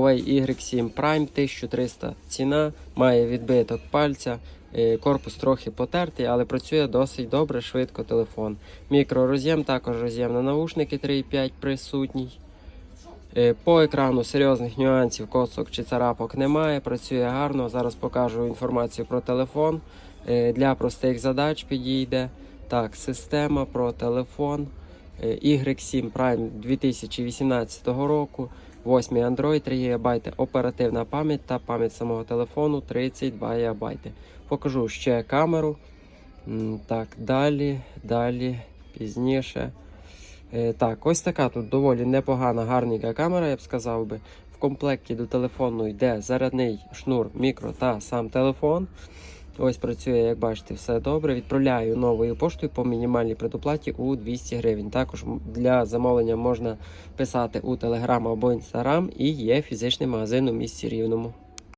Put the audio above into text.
Huawei Y7 Prime 1300 ціна, має відбиток пальця, е, корпус трохи потертий, але працює досить добре, швидко телефон. Мікророз'єм, також роз'єм на наушники 3.5 присутній. Е, По екрану серйозних нюансів, косок чи царапок немає, працює гарно. Зараз покажу інформацію про телефон. Е, Для простих задач підійде. Так, система про телефон. Е, Y7 Prime 2018 року. 8 Android, 3 ГБ оперативна пам'ять та пам'ять самого телефону 32 ГБ. Покажу ще камеру. Так, далі, далі, пізніше. Е, Так, ось така тут доволі непогана, гарненька камера, я б сказав би. В комплекті до телефону йде зарядний шнур, мікро та сам телефон. Ось працює, як бачите, все добре. Відправляю новою поштою по мінімальній предоплаті у 200 гривень. Також для замовлення можна писати у Telegram або Instagram і є фізичний магазин у місті Рівному.